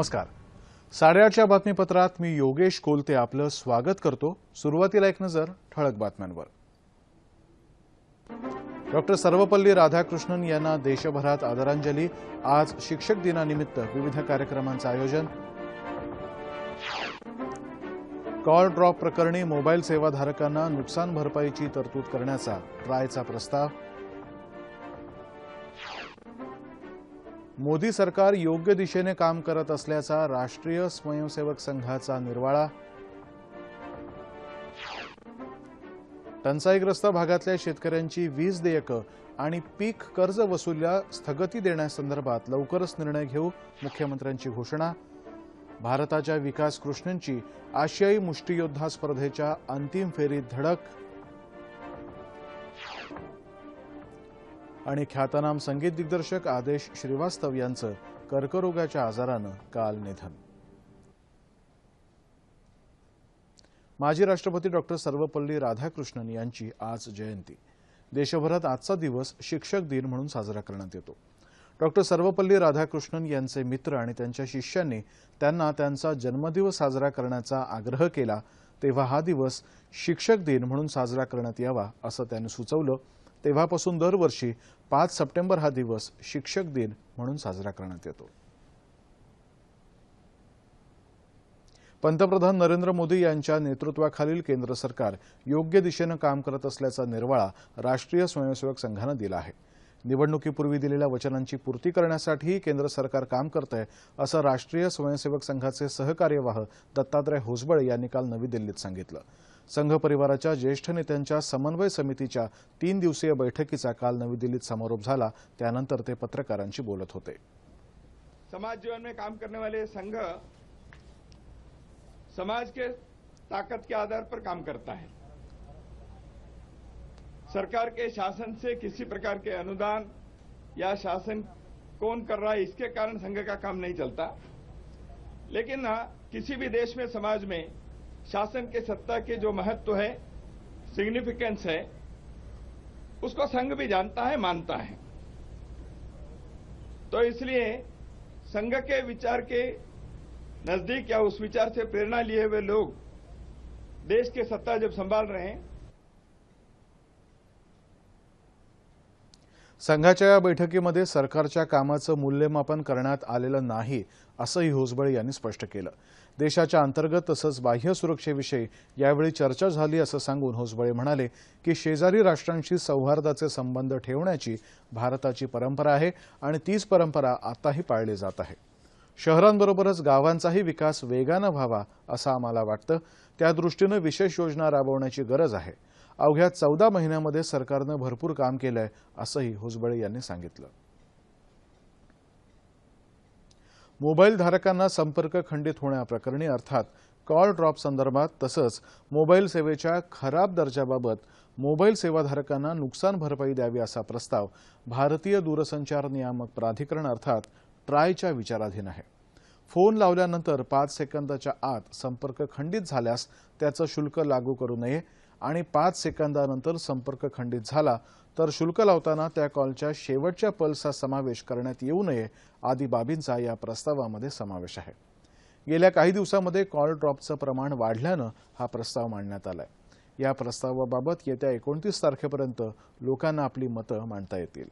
नमस्कार. साडेआठच्या बातमीपत्रात मी योगेश कोलते आपलं स्वागत करतो. सुरुवातीला एक नजर ठळक बातम्यांवर. डॉक्टर सर्वपल्ली राधाकृष्णन यांना देशभरात आदरांजली. आज शिक्षक दिनानिमित्त विविध कार्यक्रमांचं आयोजन. कॉल ड्रॉप प्रकरणी मोबाईल सेवाधारकांना नुकसान भरपाईची तरतूद करण्याचा ट्रायचा प्रस्ताव. मोदी सरकार योग्य दिशेने काम करत असल्याचा राष्ट्रीय स्वयंसेवक संघाचा निर्वाळा. टंचाईग्रस्त भागातल्या शेतकऱ्यांची वीज देयकं आणि पीक कर्ज वसुलीला स्थगिती देण्यासंदर्भात लवकरच निर्णय घेऊ मुख्यमंत्र्यांची घोषणा. भारताच्या विकास कृष्णनची आशियाई मुष्टियोद्धा स्पर्धेच्या अंतिम फेरीत धडक आणि ख्यातनाम संगीत दिग्दर्शक आदेश श्रीवास्तव यांचं कर्करोगाच्या आजारानं काल निधन. माजी राष्ट्रपती डॉक्टर सर्वपल्ली राधाकृष्णन यांची आज जयंती. देशभरात आजचा दिवस शिक्षक दिन म्हणून साजरा करण्यात येतो. डॉक्टर सर्वपल्ली राधाकृष्णन यांचे मित्र आणि त्यांच्या शिष्यांनी त्यांना त्यांचा जन्मदिवस साजरा करण्याचा आग्रह केला तेव्हा हा दिवस शिक्षक दिन म्हणून साजरा करण्यात यावा असं त्यांनी सुचवलं तेव्हापासून दरवर्षी पाच सप्टेंबर हा दिवस शिक्षक दिन म्हणून साजरा करण्यात येतो. पंतप्रधान नरेंद्र मोदी यांच्या नेतृत्वाखालील केंद्र सरकार योग्य दिशेनं काम करत असल्याचा निर्वाळा राष्ट्रीय स्वयंसेवक संघानं दिला आहे. निवडणुकीपूर्वी दिलेल्या वचनांची पूर्ती करण्यासाठीही केंद्र सरकार काम करत आहे असं राष्ट्रीय स्वयंसेवक संघाचे सहकार्यवाह दत्तात्रय होसबळे यांनी काल नवी दिल्लीत सांगितलं. संघ परिवाराच्या ज्येष्ठ नेत्यांच्या समन्वय समितीच्या तीन दिवसीय बैठकीचा काल नवी दिल्लीत समारोप झाला. त्यानंतर ते पत्रकारांशी बोलत होते. समाज जीवन में काम करने वाले संघ समाज के ताकत के आधार पर काम करता है। सरकार के शासन से किसी प्रकार के अनुदान या शासन कौन कर रहा है इसके कारण संघ का काम नहीं चलता। लेकिन किसी भी देश में समाज में शासन के सत्ता के जो महत्व है सिग्निफिकेंस है, उसको संघ भी जानता है, मानता है। तो इसलिए संघ के विचार के नज़दीक या उस विचार से प्रेरणा लिए हुए लोग देश के सत्ता जब संभाल रहे हैं, संघाच्या या बैठकीमध्ये सरकारच्या कामाचं मूल्यमापन करण्यात आलेलं नाही, असंही होसबळे यांनी स्पष्ट केलं. देशाच्या अंतर्गत तसंच बाह्य सुरक्षेविषयी यावेळी चर्चा झाली असं सांगून होसबळे म्हणाले की शेजारी राष्ट्रांशी सौहार्दाचे संबंध ठेवण्याची भारताची परंपरा आहे आणि तीच परंपरा आताही पाळली जात आहे. शहरांबरोबरच गावांचाही विकास वेगानं व्हावा असं आम्हाला वाटतं. त्या दृष्टीनं विशेष योजना राबवण्याची गरज आहे. अवघ्या चौदा महिन्यामध्ये सरकारनं भरपूर काम केलंय असंही होसबळे यांनी सांगितलं. मोबाईल धारकांना संपर्क खंडित होण्याप्रकरणी अर्थात कॉल ड्रॉप संदर्भात तसंच मोबाईल सेवेच्या खराब दर्जाबाबत मोबाईल सेवाधारकांना नुकसान भरपाई द्यावी असा प्रस्ताव भारतीय दूरसंचार नियामक प्राधिकरण अर्थात ट्रायच्या विचाराधीन आहे. फोन लावल्यानंतर पाच सेकंदाच्या आत संपर्क खंडित झाल्यास त्याचं शुल्क लागू करू नये आणि पाच सेकंदानंतर संपर्क खंडित झाला तर शुल्क लावताना त्या कॉलच्या शेवटच्या पल्सचा समावेश करण्यात येऊ नये आदी बाबींचा या प्रस्तावामध्ये समावेश आहे. गेल्या काही दिवसांमध्ये कॉल ड्रॉपचं प्रमाण वाढल्यानं हा प्रस्ताव मांडण्यात आलाय. या प्रस्तावाबाबत येत्या एकोणतीस तारखेपर्यंत लोकांना आपली मतं मांडता येतील.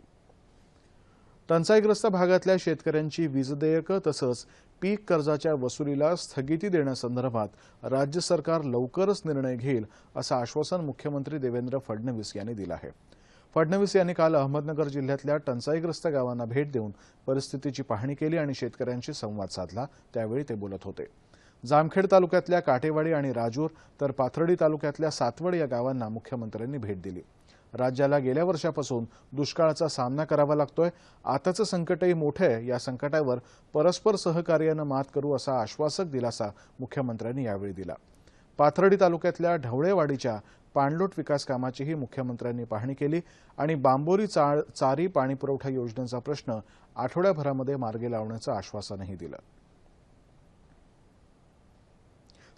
टंचाईग्रस्त भागातल्या शेतकऱ्यांची वीज देयकं तसंच पीक कर्जाच्या वसुलीला स्थगिती देण्यासंदर्भात राज्य सरकार लवकरच निर्णय घेईल असं आश्वासन मुख्यमंत्री देवेंद्र फडणवीस यांनी दिलं आहे. फडणवीस यांनी काल अहमदनगर जिल्ह्यातल्या टंचाईग्रस्त गावांना भेट देऊन परिस्थितीची पाहणी केली आणि शेतकऱ्यांशी संवाद साधला. त्यावेळी ते बोलत होते. जामखेड तालुक्यातल्या काटेवाडी आणि राजूर तर पाथर्डी तालुक्यातल्या सातवड या गावांना मुख्यमंत्र्यांनी भेट दिली. राज्याला गेल्या वर्षापासून दुष्काळाचा सामना करावा लागतोय. आताचं संकटही मोठं आहे. या संकटावर परस्पर सहकार्यानं मात करू असा आश्वासक दिलासा मुख्यमंत्र्यांनी यावेळी दिला. पाथर्डी तालुक्यातल्या ढवळेवाडीच्या पाणलोट विकास कामाचीही मुख्यमंत्र्यांनी पाहणी केली आणि बांबोरी चाळ चारी पाणीपुरवठा योजनेचा प्रश्न आठवड्याभरामध्ये मार्गी लावण्याचं आश्वासनही दिलं.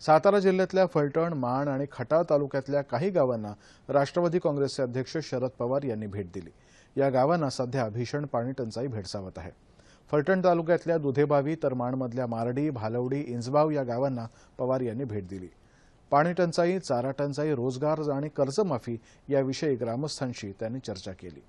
सातारा जिल्ह्यातल्या फलटण माण आणि खटाळ तालुक्यातल्या काही गावांना राष्ट्रवादी काँग्रेसचे अध्यक्ष शरद पवार यांनी भेट दिली. या गावांना सध्या भीषण पाणी टंचाई भेडसावत आहे. फलटण तालुक्यातल्या दुधेबावी तर माणमधल्या मारडी भालवडी इंजबाव या गावांना पवार यांनी भेट दिली. पाणी टंचाई चारा टंचाई रोजगार आणि कर्जमाफी याविषयी ग्रामस्थांशी त्यांनी चर्चा केली.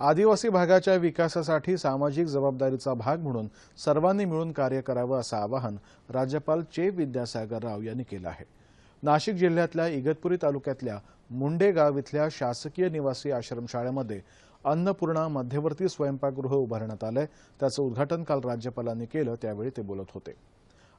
आदिवासी भागाच्या विकासासाठी सामाजिक जबाबदारीचा भाग म्हणून सर्वांनी मिळून कार्य करावं असं आवाहन राज्यपाल चे विद्यासागर राव यांनी केलं आहे. नाशिक जिल्ह्यातल्या इगतपुरी तालुक्यातल्या मुंडे गाव इथल्या शासकीय निवासी आश्रमशाळेमध्ये अन्नपूर्णा मध्यवर्ती स्वयंपाकगृह उभारण्यात आलंय. त्याचं उद्घाटन काल राज्यपालांनी केलं त्यावेळी ते बोलत होते.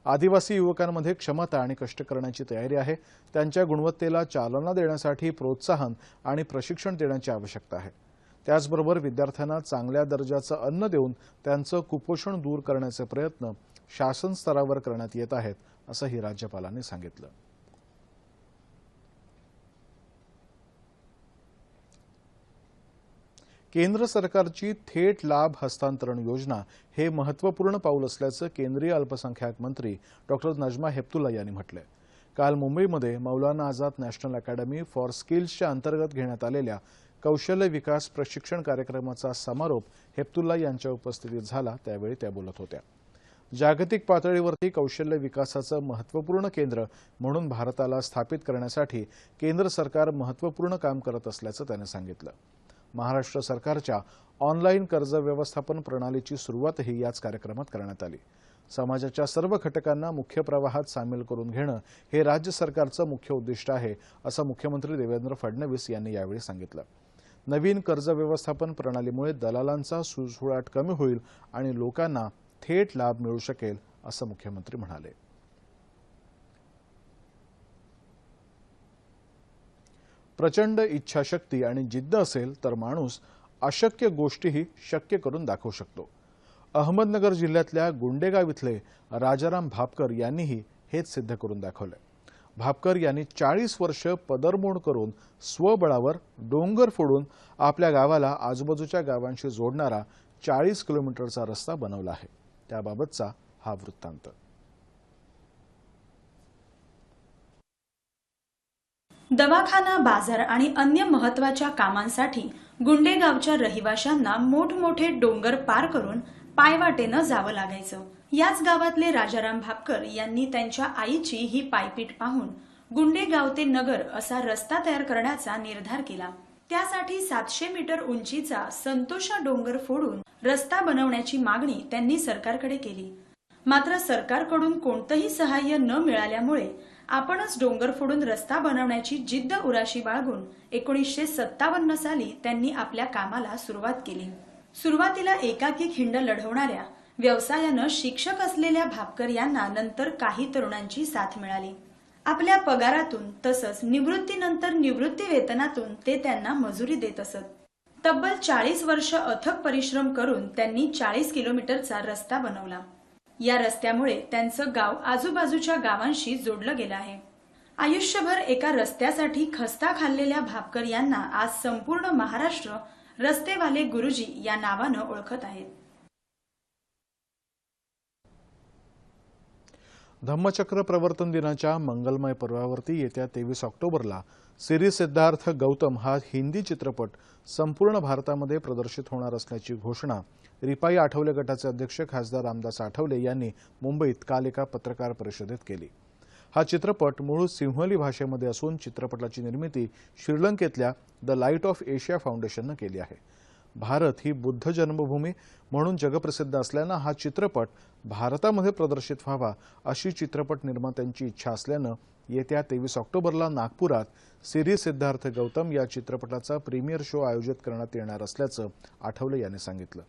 आदिवासी युवकांमध्ये क्षमता आणि कष्ट करण्याची तयारी आहे. त्यांच्या गुणवत्तेला चालना देण्यासाठी प्रोत्साहन आणि प्रशिक्षण देण्याची आवश्यकता आहे. त्याचबरोबर विद्यार्थ्यांना चांगल्या दर्जाचं अन्न देऊन त्यांचं कुपोषण दूर करण्याचे प्रयत्न शासन स्तरावर करण्यात येत आहेत असंही राज्यपालांनी सांगितलं. केंद्र सरकारची थेट लाभ हस्तांतरण योजना हे महत्त्वपूर्ण पाऊल असल्याचं केंद्रीय अल्पसंख्याक मंत्री डॉक्टर नजमा हेपतुल्ला यांनी म्हटलंय. काल मुंबईमध्ये Maulana Azad national academy for स्किल्सच्या अंतर्गत घेण्यात आलेल्या कौशल्य विकास प्रशिक्षण कार्यक्रमाचा समारोप हेप्तुल्ला यांच्या उपस्थितीत झाला त्यावेळी त्या बोलत होत्या. जागतिक पातळीवरती कौशल्य विकासाचं महत्त्वपूर्ण केंद्र म्हणून भारताला स्थापित करण्यासाठी केंद्र सरकार महत्त्वपूर्ण काम करत असल्याचं त्याने सांगितलं. महाराष्ट्र सरकारच्या ऑनलाईन कर्ज व्यवस्थापन प्रणालीची सुरुवातही याच कार्यक्रमात करण्यात आली. समाजाच्या सर्व घटकांना मुख्य प्रवाहात सामील करून घेणं हे राज्य सरकारचं मुख्य उद्दिष्ट आहे असं मुख्यमंत्री देवेंद्र फडणवीस यांनी यावेळी सांगितलं. नवीन कर्ज व्यवस्थापन प्रणालीमुळे दलालांचा सुळसुळाट कमी होईल आणि लोकांना थेट लाभ मिळू शकेल असं मुख्यमंत्री म्हणाले. प्रचंड इच्छाशक्ती आणि जिद्द असेल तर माणूस अशक्य गोष्टीही शक्य करून दाखवू शकतो. अहमदनगर जिल्ह्यातल्या गुंडेगाव इथले राजाराम भापकर यांनीही हेच सिद्ध करून दाखवलंय. भापकर यांनी चाळीस वर्ष पदरमोड करून स्वबळावर डोंगर फोडून आपल्या गावाला आजूबाजूच्या गावांशी जोडणारा चाळीस किलोमीटरचा रस्ता बनवला आहे. त्याबाबतचा हा वृत्तांत. दवाखाना बाजार आणि अन्य महत्त्वाच्या कामांसाठी गुंडेगावच्या रहिवाशांना मोठमोठे डोंगर पार करून पायवाटेनं जावं लागायचं. याच गावातले राजाराम भापकर यांनी त्यांच्या आईची ही पायपीट पाहून गुंडेगाव ते नगर असा रस्ता तयार करण्याचा निर्धार केला. त्यासाठी सातशे मीटर उंचीचा संतोषा डोंगर फोडून रस्ता बनवण्याची मागणी त्यांनी सरकारकडे केली. मात्र सरकारकडून कोणतंही सहाय्य न मिळाल्यामुळे आपणच डोंगर फोडून रस्ता बनवण्याची जिद्द उराशी बाळगून एकोणीसशे सत्तावन्न साली त्यांनी आपल्या कामाला सुरुवात केली. सुरुवातीला एकाकी खिंड लढवणाऱ्या व्यवसायानं शिक्षक असलेल्या भापकर यांना नंतर काही तरुणांची साथ मिळाली. आपल्या पगारातून तसंच निवृत्तीनंतर निवृत्ती वेतनातून ते त्यांना मजुरी देत असत. तब्बल चाळीस वर्ष अथक परिश्रम करून त्यांनी चाळीस किलोमीटरचा रस्ता बनवला. या रस्त्यामुळे त्यांचं गाव आजूबाजूच्या गावांशी जोडलं गेलं आहे. आयुष्यभर एका रस्त्यासाठी खस्ता खाल्लेल्या भापकर यांना आज संपूर्ण महाराष्ट्र रस्तेवाले गुरुजी या नावानं ओळखत आहेत. धम्मचक्र प्रवर्तन दिनाच्या मंगलमय पर्वावरती येत्या तेवीस ऑक्टोबरला सिरी सिद्धार्थ गौतम हा हिंदी चित्रपट संपूर्ण भारतामध्ये प्रदर्शित होणार असल्याची घोषणा रिपाई आठवले गटाचे अध्यक्ष खासदार रामदास आठवले यांनी मुंबईत काल एका पत्रकार परिषदेत केली. हा चित्रपट मूळ सिंहली भाषेमध्ये असून चित्रपटाची निर्मिती श्रीलंकेतल्या द लाइट ऑफ एशिया फाउंडेशननं केली आहे. भारत ही बुद्ध जन्मभूमी म्हणून जगप्रसिद्ध असल्यानं हा चित्रपट भारतामध्ये प्रदर्शित व्हावा अशी चित्रपट निर्मात्यांची इच्छा असल्यानं येत्या तेवीस ऑक्टोबरला नागपुरात सिरी सिद्धार्थ गौतम या चित्रपटाचा प्रीमियर शो आयोजित करण्यात येणार असल्याचं आठवले यांनी सांगितलं.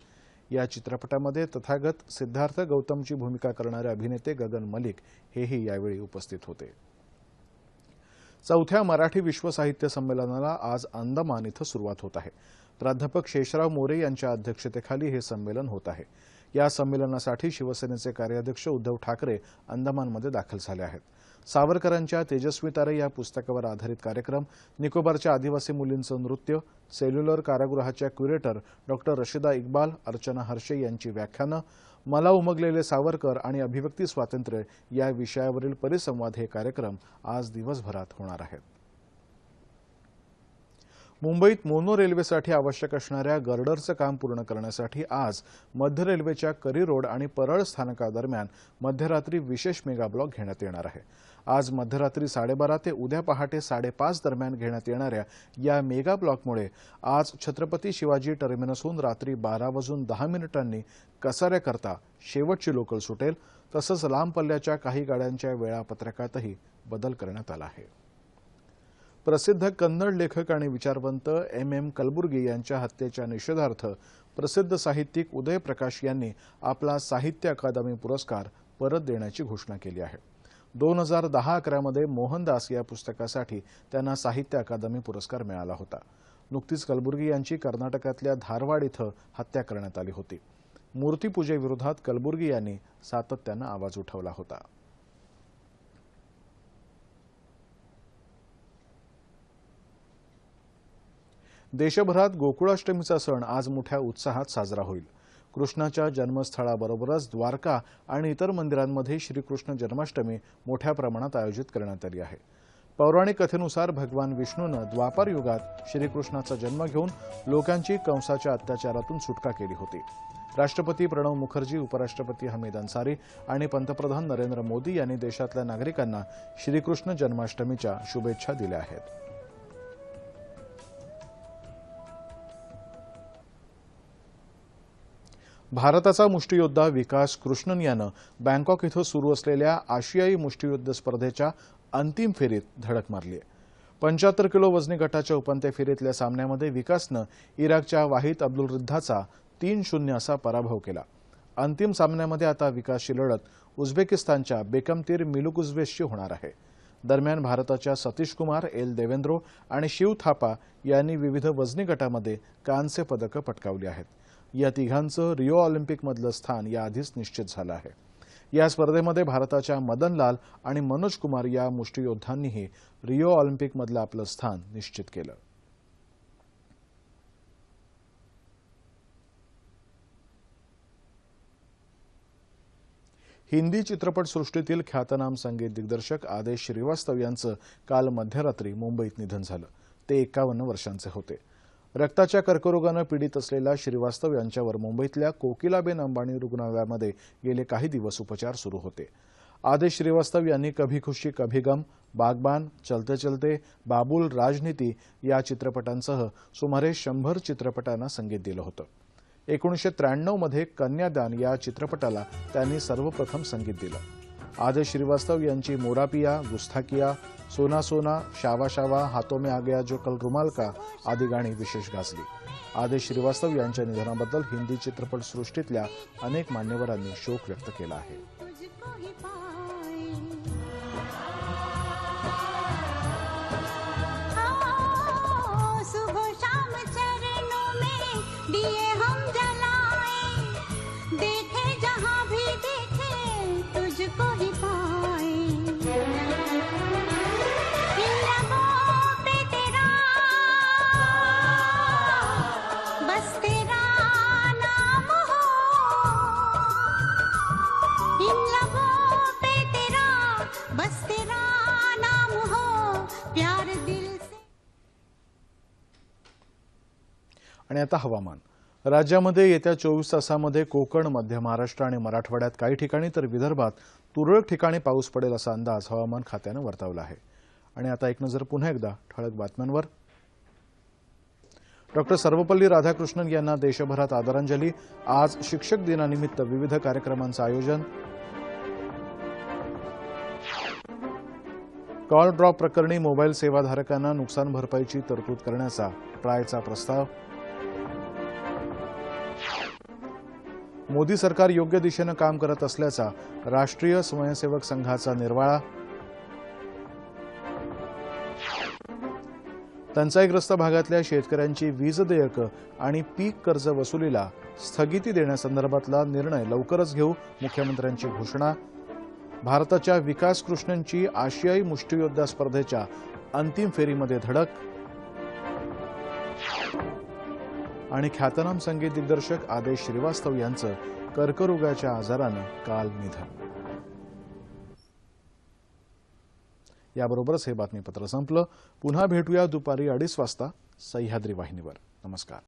या चित्रपटामध्ये तथागत सिद्धार्थ गौतमची भूमिका करणारे अभिनेते गगन मलिक हेही यावेळी उपस्थित होते. चौथ्या मराठी विश्व साहित्य संमेलनाला आज अंदमान इथं सुरुवात होत आहे. प्राध्यापक शेषराव मोरे यांच्या अध्यक्षतेखाली हे संमेलन होत आहे. या संमेलनासाठी शिवसेनेचे कार्याध्यक्ष उद्धव ठाकरे अंदमानमध्ये दाखल झाले आहेत. सावरकरांच्या तेजस्वी तारे या पुस्तकावर आधारित कार्यक्रम निकोबारच्या आदिवासी मुलींचं नृत्य सेल्युलर कारागृहाच्या क्युरेटर डॉक्टर रशिदा इक्बाल अर्चना हर्षे यांची व्याख्यानं मला उमगलेले सावरकर आणि अभिव्यक्ती स्वातंत्र्य या विषयावरील परिसंवाद हे कार्यक्रम आज दिवसभरात होणार आहेत. मुंबईत मोनो रेल्वेसाठी आवश्यक असणाऱ्या गर्डरचं काम पूर्ण करण्यासाठी आज मध्य रेल्वेच्या करी रोड आणि परळ स्थानकादरम्यान मध्यरात्री विशेष मेगा ब्लॉक घेण्यात येणार आहे. आज मध्यरात्री साडेबारा ते उद्या पहाटे साडेपाच दरम्यान घेण्यात येणाऱ्या या मेगा ब्लॉकमुळे आज छत्रपती शिवाजी टर्मिनसहून रात्री बारा वाजून दहा मिनिटांनी कसाऱ्याकरता शेवटची लोकल सुटेल तसंच लांब पल्ल्याच्या काही गाड्यांच्या वेळापत्रकातही बदल करण्यात आला आहे. प्रसिद्ध कन्नड लेखक आणि विचारवंत एम एम कलबुर्गी यांच्या हत्येच्या निषेधार्थ प्रसिद्ध साहित्यिक उदय प्रकाश यांनी आपला साहित्य अकादमी पुरस्कार परत देण्याची घोषणा केली आहे. दोन हजार दहा अकरामध्ये मोहनदास या पुस्तकासाठी त्यांना साहित्य अकादमी पुरस्कार मिळाला होता. नुकतीच कलबुर्गी यांची कर्नाटकातल्या धारवाड इथं हत्या करण्यात आली होती. मूर्तीपूजेविरोधात कलबुर्गी यांनी सातत्यानं आवाज उठवला होता. देशभरात गोकुळाष्टमीचा सण आज मोठ्या उत्साहात साजरा होईल. कृष्णाच्या जन्मस्थळाबरोबरच द्वारका आणि इतर मंदिरांमध्ये श्रीकृष्ण जन्माष्टमी मोठ्या प्रमाणात आयोजित करण्यात आली आहे. पौराणिक कथेनुसार भगवान विष्णूनं द्वापार युगात श्रीकृष्णाचा जन्म घेऊन लोकांची कंसाच्या अत्याचारातून सुटका केली होती. राष्ट्रपती प्रणव मुखर्जी उपराष्ट्रपती हमीद अन्सारी आणि पंतप्रधान नरेंद्र मोदी यांनी देशातल्या नागरिकांना श्रीकृष्ण जन्माष्टमीच्या शुभेच्छा दिल्या आहेत. भारताचा मुष्टीयोद्धा विकास कृष्णन यानं बँकॉक इथं सुरू असलेल्या आशियाई मुष्टियुद्ध स्पर्धेच्या अंतिम फेरीत धडक मारली आहे. पंच्याहत्तर किलो वजनी गटाच्या उपांत्य फेरीतल्या सामन्यामध्ये विकासनं इराकच्या वाहिद अब्दुल रिद्धाचा तीन शून्य असा पराभव केला. अंतिम सामन्यामध्ये आता विकासची लढत उझबेकिस्तानच्या बेकमतीर मिलुकुझवेशशी होणार आहे. दरम्यान भारताच्या सतीश कुमार एल देवेंद्रो आणि शिव थापा यांनी विविध वजनी गटामध्ये कांस्य पदकं पटकावली आहेत. या तिघांचं रिओ ऑलिम्पिकमधलं स्थान याआधीच निश्चित झालं आहे. या स्पर्धेमध्ये भारताच्या मदन लाल आणि मनोज कुमार या मुष्टीयोद्धांनीही रिओ ऑलिम्पिकमधलं आपलं स्थान निश्चित केलं. हिंदी चित्रपटसृष्टीतील ख्यातनाम संगीत दिग्दर्शक आदेश श्रीवास्तव यांचं काल मध्यरात्री मुंबईत निधन झालं. ते एकावन्न वर्षांचे होते. रक्ताच्या कर्करोगानं पीडित असलेल्या श्रीवास्तव यांच्यावर मुंबईतल्या कोकिलाबेन अंबानी रुग्णालयामध्ये गेले काही दिवस उपचार सुरू होते. आदेश श्रीवास्तव यांनी कभी खुशी कभी गम बागबान चलते चलते बाबुल राजनीती या चित्रपटांसह सुमारे शंभर चित्रपटांना संगीत दिलं होतं. एकोणीसशे त्र्याण्णवमध्ये कन्यादान या चित्रपटाला त्यांनी सर्वप्रथम संगीत दिलं. आदेश श्रीवास्तव यांची मोरापिया गुस्ताकिया सोना सोना शावा शावा हातो में आ गया जो कल रुमाल का आदी गाणी विशेष गाजली. आदेश श्रीवास्तव यांच्या निधनाबद्दल हिंदी चित्रपटसृष्टीतल्या अनेक मान्यवरांनी शोक व्यक्त केला आहे. शाम चरणों में दिए आणि आता हवामान. राज्यामध्ये येत्या चोवीस तासामध्ये कोकण मध्य महाराष्ट्र आणि मराठवाड्यात काही ठिकाणी तर विदर्भात तुरळक ठिकाणी पाऊस पडेल असा अंदाज हवामान खात्यानं वर्तवला आहे. आणि आता एक नजर पुन्हा एकदा ठळक बातम्यांवर. डॉक्टर सर्वपल्ली राधाकृष्णन यांना देशभरात आदरांजली. आज शिक्षक दिनानिमित्त विविध कार्यक्रमांचं आयोजन. कॉल ड्रॉप प्रकरणी मोबाईल सेवाधारकांना नुकसान भरपाईची तरतूद करण्याचा ट्रायचा प्रस्ताव. मोदी सरकार योग्य दिशेनं काम करत असल्याचा राष्ट्रीय स्वयंसेवक संघाचा निर्वाळा. टंचाईग्रस्त भागातल्या शेतकऱ्यांची वीज देयकं आणि पीक कर्ज वसुलीला स्थगिती देण्यासंदर्भातला निर्णय लवकरच घेऊ मुख्यमंत्र्यांची घोषणा. भारताच्या विकास कृष्णनची आशियाई मुष्टियोद्धा स्पर्धेच्या अंतिम फेरीमध्ये धडक. आणि ख्यातनाम संगीत दिग्दर्शक आदेश श्रीवास्तव यांचं कर्करोगाच्या आजारानं काल निधन. याबरोबरच हे बातमीपत्र संपलं. पुन्हा भेटूया दुपारी अडीच वाजता सह्याद्री वाहिनीवर. नमस्कार.